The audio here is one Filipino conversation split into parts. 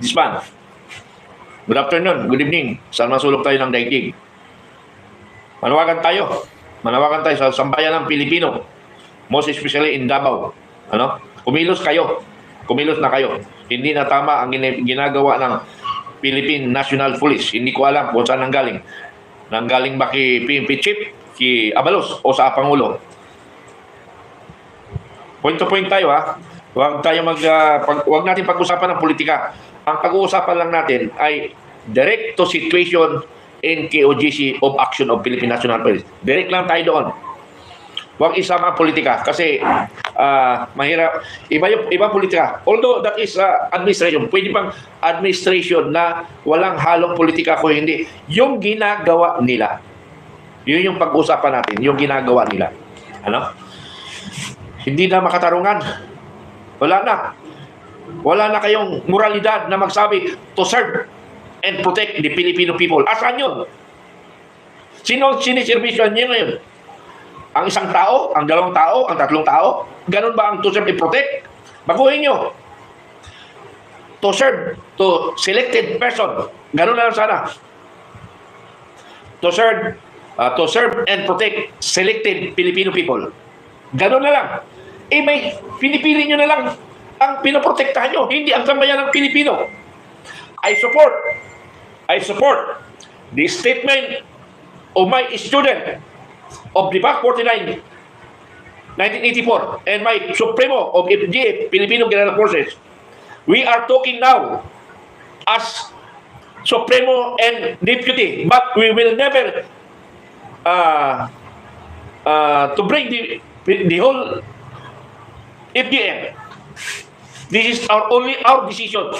disband. Good afternoon, good evening. Saan masulog tayo ng daigdig? Manawagan tayo. Manawagan tayo sa sambayan ng Pilipino. Most especially in Davao. Ano? Kumilos kayo. Kumilos na kayo. Hindi na tama ang ginagawa ng Philippine National Police. Hindi ko alam kung saan nanggaling. Nanggaling ba kay PNP Chief, kay Abalos, o sa Pangulo? Point to point tayo ha. Huwag tayo mag ah, pag, huwag natin pag-usapan ng politika. Ang pag-uusapan lang natin ay direct to situation in KOGC of action of Philippine National Police. Direct lang tayo doon. Huwag isama politika kasi ah, mahirap. Iba yung iba politika. Although that is ah, administration, pwede pang administration na walang halong politika kung hindi. Yung ginagawa nila. Yun yung pag-usapan natin, yung ginagawa nila. Ano? Hindi na makatarungan. Wala na. Wala na kayong moralidad na magsabi to serve and protect the Filipino people. Asan yun? Sino siniservisyon niyo ngayon? Ang isang tao, ang dalawang tao, ang tatlong tao? Ganun ba ang to serve and protect? Baguhin nyo. To serve to selected person. Ganun na lang sana. To serve, uh, to serve and protect selected Filipino people. Ganun na lang. Eh may pinipili nyo na lang ang pinoprotektahan nyo, hindi ang sambayan ng Pilipino. I support, I support the statement of my student of the BAC 49 1984 and my Supremo of FGF, Filipino General Forces. We are talking now as Supremo and Deputy, but we will never uh, uh, to bring the the whole FDM. This is our only our decision.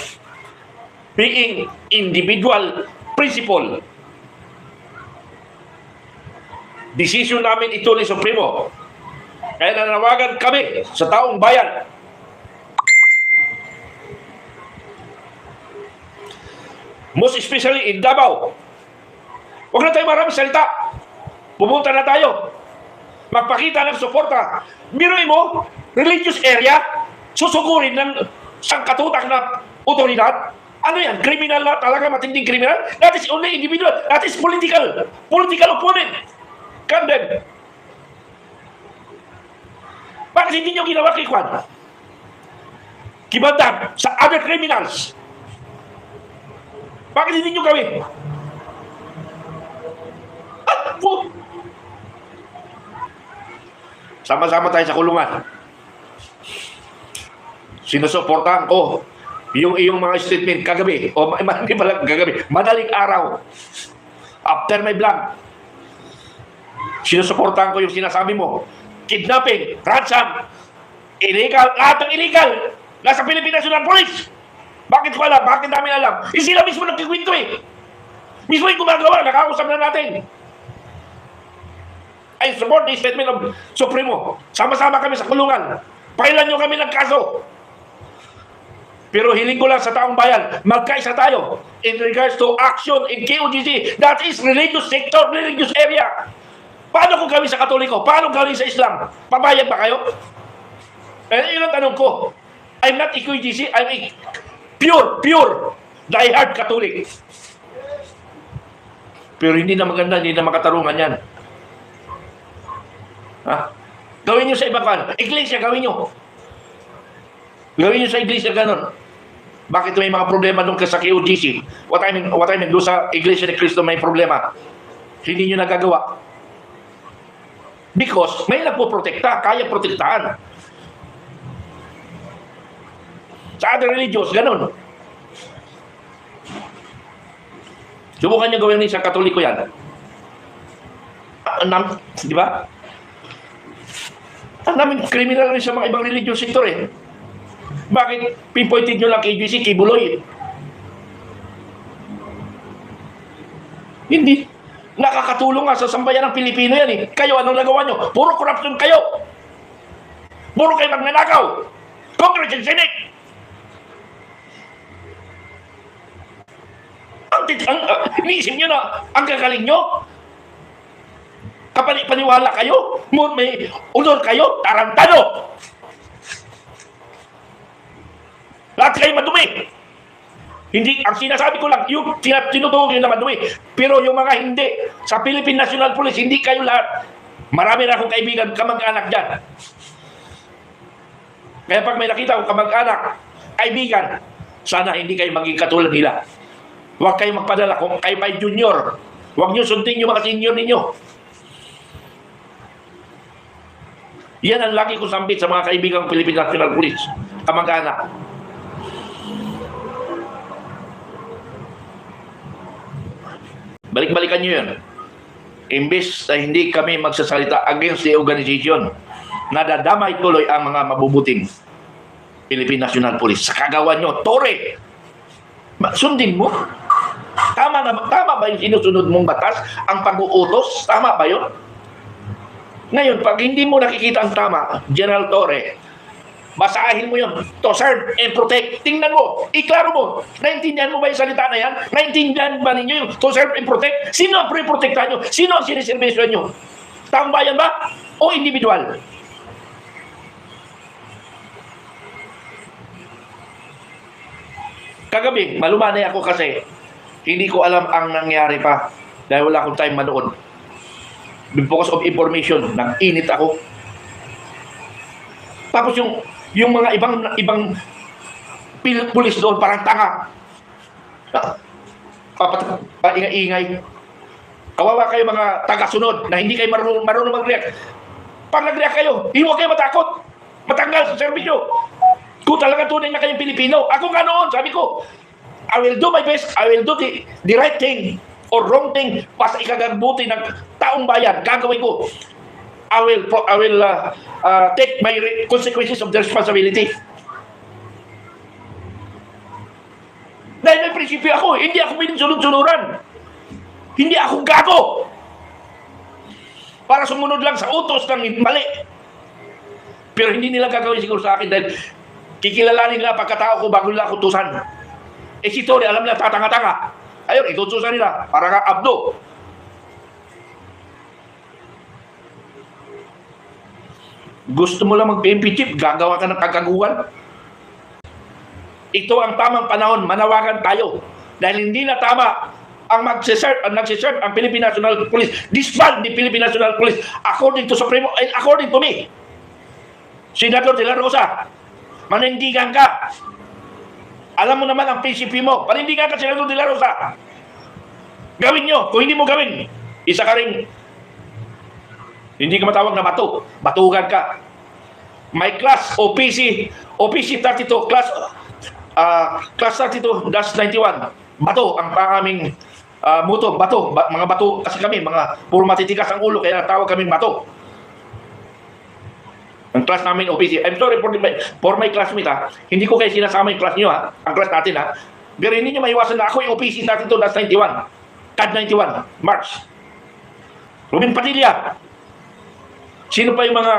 Being individual principle. Decision namin ito ni Supremo. Kaya nanawagan kami sa taong bayan. Most especially in Davao. Huwag na tayo marami salita. Pumunta na tayo. Magpakita ng suporta. Biruin mo, religious area, susugurin ng sangkatutak na otoridad. Ano yan? Criminal na talaga, matinding criminal? That is only individual. That is political. Political opponent. Condemn. Bakit hindi nyo ginawa kay Kwan? Kibandang sa other criminals. Bakit hindi nyo gawin? At po, sama-sama tayo sa kulungan. Sinusuportahan ko yung iyong mga statement kagabi. O hindi pala kagabi, madaling araw. After my vlog. Sinusuportahan ko yung sinasabi mo. Kidnapping, ransom illegal, lahat ng illegal nasa Philippine National Police. Bakit ko alam, bakit namin alam? Eh sila mismo nagkikwento eh. Mismo yung gumagawa, nakausap na natin. I support the statement of Supremo. Sama-sama kami sa kulungan. Pailan nyo kami ng kaso. Pero hiling ko lang sa taong bayan, magkaisa tayo in regards to action in KOGC. That is religious sector, religious area. Paano kung kami sa Katoliko? Paano kami sa Islam? Pabayag ba kayo? Eh, yun ang tanong ko. I'm not a KOGC, I'm a pure, pure, diehard Catholic. Pero hindi na maganda, hindi na makatarungan yan. Ha? Gawin nyo sa iba kan. Iglesia, gawin nyo. Gawin nyo sa iglesia ganun. Bakit may mga problema doon sa KOGC? What I mean, what I mean, doon sa iglesia ni Cristo may problema. Hindi nyo nagagawa. Because may nagpo-protekta, kaya protektahan. Sa other religions, ganun. Subukan nyo gawin sa katoliko yan. Nam- di ba? Ang namin criminal rin sa mga ibang religious sector eh. Bakit pinpointed nyo lang kay GC, kay Buloy? Hindi. Nakakatulong nga sa sambayan ng Pilipino yan eh. Kayo, anong nagawa nyo? Puro corruption kayo. Puro kayo magnanakaw. Congress and. Ang, ang, uh, iniisip nyo na ang gagaling nyo? Kapani paniwala kayo? Mo- May honor kayo? Tarantado! Kayo madumi! Hindi, ang sinasabi ko lang, yung tinutukoy naman eh. Pero yung mga hindi, sa Philippine National Police, hindi kayo lahat. Marami na akong kaibigan, kamag-anak dyan. Kaya pag may nakita ko kamag-anak, kaibigan, sana hindi kayo maging katulad nila. Huwag kayo magpadala kung kayo may junior. Huwag nyo sundin yung mga senior ninyo. Yan ang lagi ko sambit sa mga kaibigang Philippine National Police. Kamag-anak. Balik-balikan nyo yun. Imbis na hindi kami magsasalita against the organization, nadadamay tuloy ang mga mabubuting Philippine National Police. Sa kagawa nyo, Tore, sundin mo. Tama, na, tama ba yung sinusunod mong batas? Ang pag-uutos? Tama ba yun? Ngayon, pag hindi mo nakikita ang tama, General Torre, basahin mo yun. To serve and protect. Tingnan mo, iklaro mo. Naintindihan mo ba yung salita na yan? Naintindihan ba ninyo yung to serve and protect? Sino ang pre-protectahan nyo? Sino ang siniservisyon nyo? Taong bayan ba? O individual? Kagabi, malumanay ako kasi hindi ko alam ang nangyari pa dahil wala akong time manood. Because of information, nag-init ako. Tapos yung yung mga ibang ibang pulis doon parang tanga. Ah, Papat paingay-ingay. Kawawa kayo mga taga-sunod na hindi kayo marunong, marunong mag-react. Pag nag-react kayo, huwag kayo matakot. Matanggal sa serbisyo. Kung talaga tunay na kayong Pilipino. Ako nga noon, sabi ko, I will do my best. I will do the, the right thing or wrong thing sa ikagabuti ng taong bayan. Gagawin ko. I will I will uh, uh, take my consequences of the responsibility. Dahil may prinsipyo ako, hindi ako pinunod-sunuran. Hindi ako gago. Para sumunod lang sa utos ng mali. Pero hindi nila gagawin siguro sa akin dahil kikilalanin nila pagkatao ko bago nila ako tusan. Eh si Tony, alam nila, tatanga-tanga. Ayun, itutusan nila, para kang abdo. Gusto mo lang mag-PMP chip, gagawa ka ng kagaguhan. Ito ang tamang panahon, manawagan tayo. Dahil hindi na tama ang mag-serve, ang nagsiserve ang Philippine National Police. Disband the Philippine National Police according to Supremo and according to me. Senador De La Rosa, manindigan ka. Alam mo naman ang prinsipyo mo. Panindigan ka, Senador De La Rosa. Gawin nyo. Kung hindi mo gawin, isa ka rin hindi ka matawag na bato. Batugan ka. My class, OPC, OPC 32, class, uh, class 32, dash 91. Bato ang aming uh, muto, bato. Ba- mga bato, kasi kami, mga puro matitigas ang ulo, kaya tawag kami bato. Ang class namin OPC. I'm sorry for, my, for my classmate ha. Hindi ko kayo sinasama yung class nyo ha. Ang class natin ha. Pero hindi nyo maiwasan na ako yung OPC 32, dash 91. CAD 91, March. Ruben Padilla, Sino pa yung mga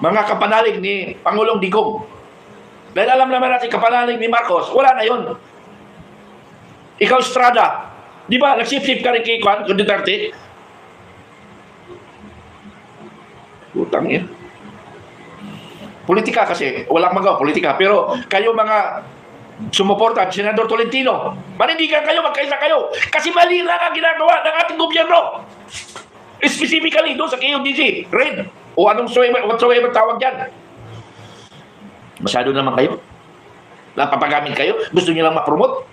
mga kapanalig ni Pangulong Digong? Dahil alam naman natin kapanalig ni Marcos, wala na yon. Ikaw, Estrada, di ba, nagsip-sip ka rin kay Kwan, kung Duterte? Utang yan. Politika kasi, walang magawa, politika. Pero kayo mga sumuporta, Senador Tolentino, manindigan kayo, magkaisa kayo. Kasi mali lang ang ginagawa ng ating gobyerno. Specifically doon sa KODC, red, o anong whatsoever, whatsoever tawag dyan. Masyado naman kayo. Napapagamit kayo. Gusto nyo lang ma-promote.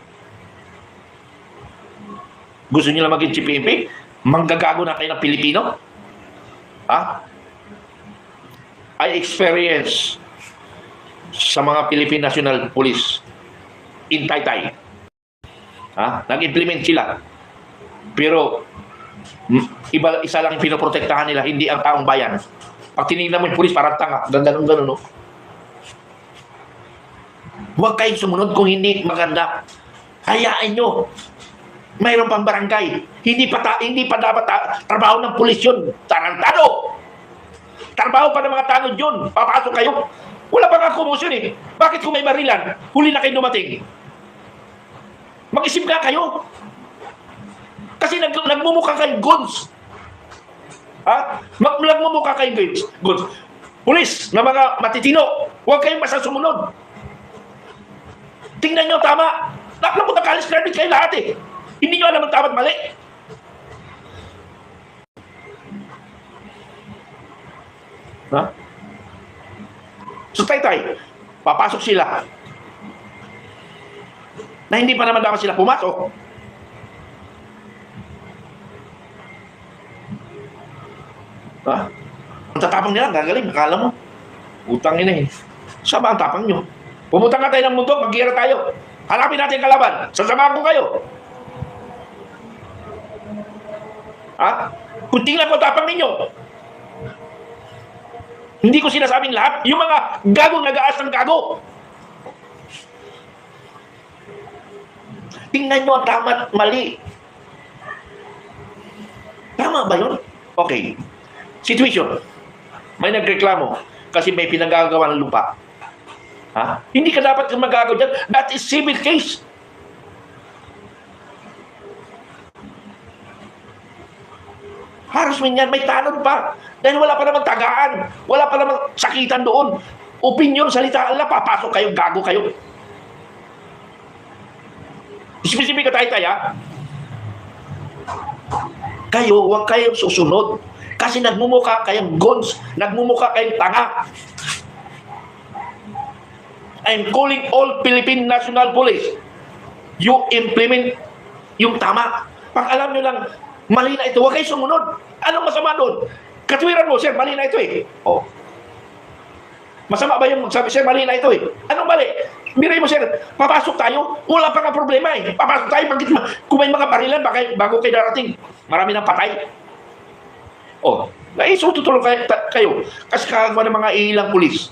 Gusto nyo lang maging CPMP. Manggagago na kayo ng Pilipino. Ha? I experience sa mga Philippine National Police in Taytay. Ha? Nag-implement sila. Pero iba isa lang pinoprotektahan nila, hindi ang taong bayan. Pag tinignan mo yung pulis, parang tanga. Ganda nung gano'n, no? Huwag kayong sumunod kung hindi maganda. Hayaan nyo. Mayroon pang barangay. Hindi pa, ta- hindi pa dapat ta- trabaho ng pulis yun. Tarantado! Trabaho pa ng mga tanod yun. Papasok kayo. Wala pa nga kumusyon eh. Bakit kung may barilan, huli na kayo dumating? Mag-isip nga kayo. Kasi nag, nagmumukha kayong goods. Ha? Mag, nagmumukha kayong goods. goods. Pulis na mga matitino, huwag kayong basta sumunod. Tingnan nyo, tama. Lahat ng college graduate kayo lahat eh. Hindi nyo alam ang tama at mali. Ha? So, tay-tay, papasok sila. Na hindi pa naman dapat sila pumasok. Ha? Ang tatapang nila, gagaling, akala mo. Utang ina eh. Sama ang tapang nyo. Pumunta nga tayo ng mundo, mag tayo. Hanapin natin kalaban. Sasamahan ko kayo. Ha? Kung tingnan ko ang tapang ninyo. Hindi ko sinasabing lahat. Yung mga gagong nag-aas ng gago. Tingnan nyo ang tama at mali. Tama ba yun? Okay. Situation. May nagreklamo kasi may pinagagawa ng lupa. Ha? Hindi ka dapat magagawa dyan. That is civil case. Harassment yan, may tanong pa. Dahil wala pa namang tagaan. Wala pa namang sakitan doon. Opinion, salita, ala, papasok kayo, gago kayo. Specific ka tayo tayo? Kayo, huwag kayong susunod. Kasi nagmumukha kayong gons, nagmumukha kayong tanga. I'm calling all Philippine National Police. You implement yung tama. Pag alam nyo lang, mali na ito, huwag kayo sumunod. Anong masama doon? Katwiran mo, sir, mali na ito eh. Oh. Masama ba yung sabi, sir, mali na ito eh. Anong mali? Miray mo, sir, papasok tayo, wala pa nga problema eh. Papasok tayo, bakit kung may mga barilan, baka, bago kayo darating, marami nang patay. Oh, naiso tutulong kayo, kayo. Kasi kagagawa ng mga ilang pulis.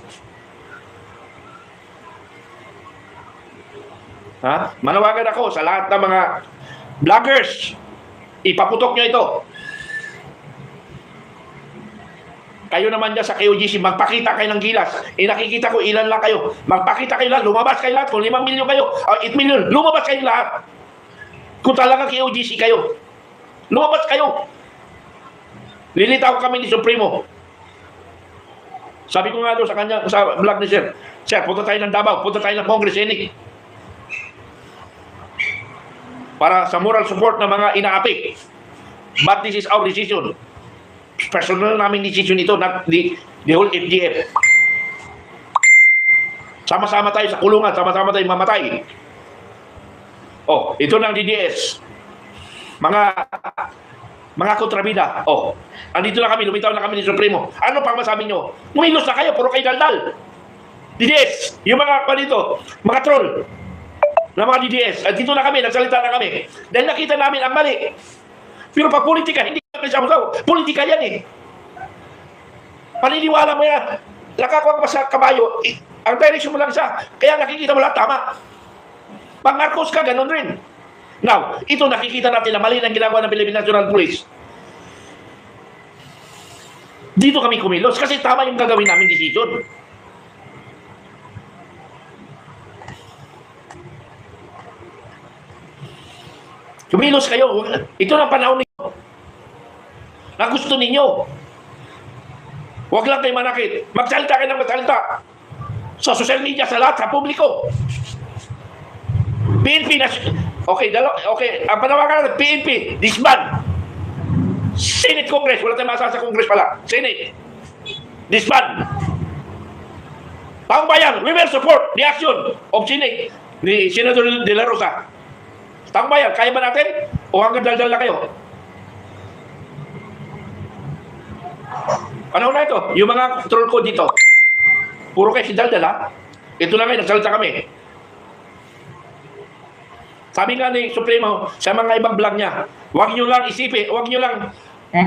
Ha? Manawagan ako sa lahat ng mga vloggers. Ipaputok nyo ito. Kayo naman dyan sa KOGC, magpakita kayo ng gilas. Eh nakikita ko ilan lang kayo. Magpakita kayo lahat, lumabas kayo lahat. Kung 5 milyon kayo, o 8 milyon, lumabas kayo lahat. Kung talaga KOGC kayo. Lumabas kayo. Lilitaw kami ni Supremo. Sabi ko nga doon sa kanya, sa vlog ni Sir, Sir, punta tayo ng Davao, punta tayo ng Congress, Senate. Para sa moral support ng mga inaapi. But this is our decision. Personal namin decision ito, not the, the whole FGF. Sama-sama tayo sa kulungan, sama-sama tayo mamatay. Oh, ito ng DDS. Mga mga kontrabida. Oh, andito na kami, lumitaw na kami ni Supremo. Ano pang masabi nyo? Mumilos na kayo, puro kayo daldal. DDS, yung mga pa dito, mga troll na mga DDS. At dito na kami, nagsalita na kami. Dahil nakita namin ang mali. Pero pag politika, hindi kami sabaw Politika yan eh. Paniniwala mo yan. Nakakuha ka sa kabayo, eh, ang direction mo lang siya. Kaya nakikita mo lahat tama. Pag Marcos ka, ganun rin. Now, ito nakikita natin na mali ng ginagawa ng Philippine National Police. Dito kami kumilos kasi tama yung gagawin namin decision. Kumilos kayo. Ito na panahon ninyo. Na gusto ninyo. Huwag lang kayo manakit. Magsalita kayo ng magsalita. Sa social media, sa lahat, sa publiko. PNP. Okay, dalo, okay. Ang panawagan natin, PNP, disband. Senate Congress. Wala tayong masasabi sa Congress pala. Senate. Disband. Taong bayan, we will support the action of Senate ni Senator De La Rosa. Taong bayan, kaya ba natin? O hanggang daldal na kayo? Ano na ito? Yung mga troll ko dito. Puro kayo si daldal ha? Ito na ngayon, nagsalita kami. Sabi nga ni Supremo sa mga ibang vlog niya, huwag niyo lang isipin, huwag niyo lang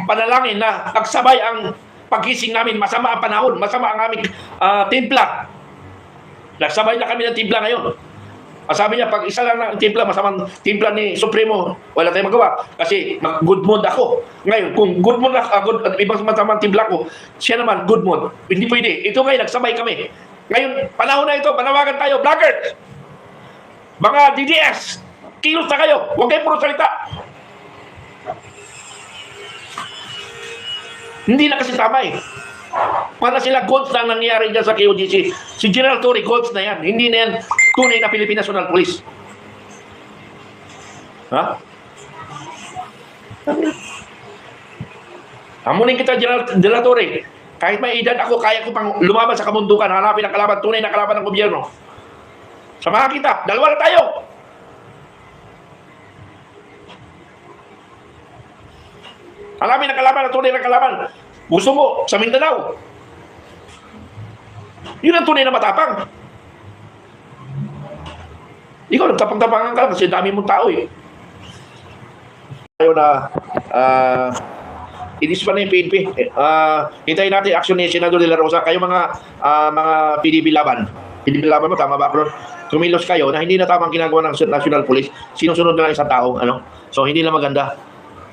panalangin na nagsabay ang pagising namin, masama ang panahon, masama ang aming ah, timpla. Nagsabay na kami ng timpla ngayon. Ang sabi niya, pag isa lang ng timpla, masamang timpla ni Supremo, wala tayong magawa. Kasi good mood ako. Ngayon, kung good mood ako, good, at ibang masamang timpla ko, siya naman, good mood. Hindi pwede. Ito ngayon, nagsabay kami. Ngayon, panahon na ito, panawagan tayo, vloggers! Mga DDS, kilos na kayo. Huwag kayo puro salita. Hindi na kasi tama eh. Para sila goals na nangyayari dyan sa KOGC. Si General Torre, goals na yan. Hindi na yan tunay na Philippine National Police. Ha? Hamunin kita, General La Torre. Kahit may edad ako, kaya ko pang lumaban sa kamundukan, hanapin ang kalaban, tunay na kalaban ng gobyerno. Samahan kita, dalawa na tayo. Ang kalaban, ang tunay na kalaban. Gusto mo, sa Mindanao. Yun ang tunay na matapang. Ikaw, nagtapang-tapangan ka kasi dami mong tao eh. Tayo na, ah, inis pa na yung PNP. Eh, ah, hintayin natin action ni Senador De La Rosa. Kayo mga, ah, mga PDB laban. PDB laban mo, tama ba, Ron? Kumilos kayo na hindi na tamang ginagawa ng National Police. Sinusunod na lang isang tao. Ano? So, hindi na maganda.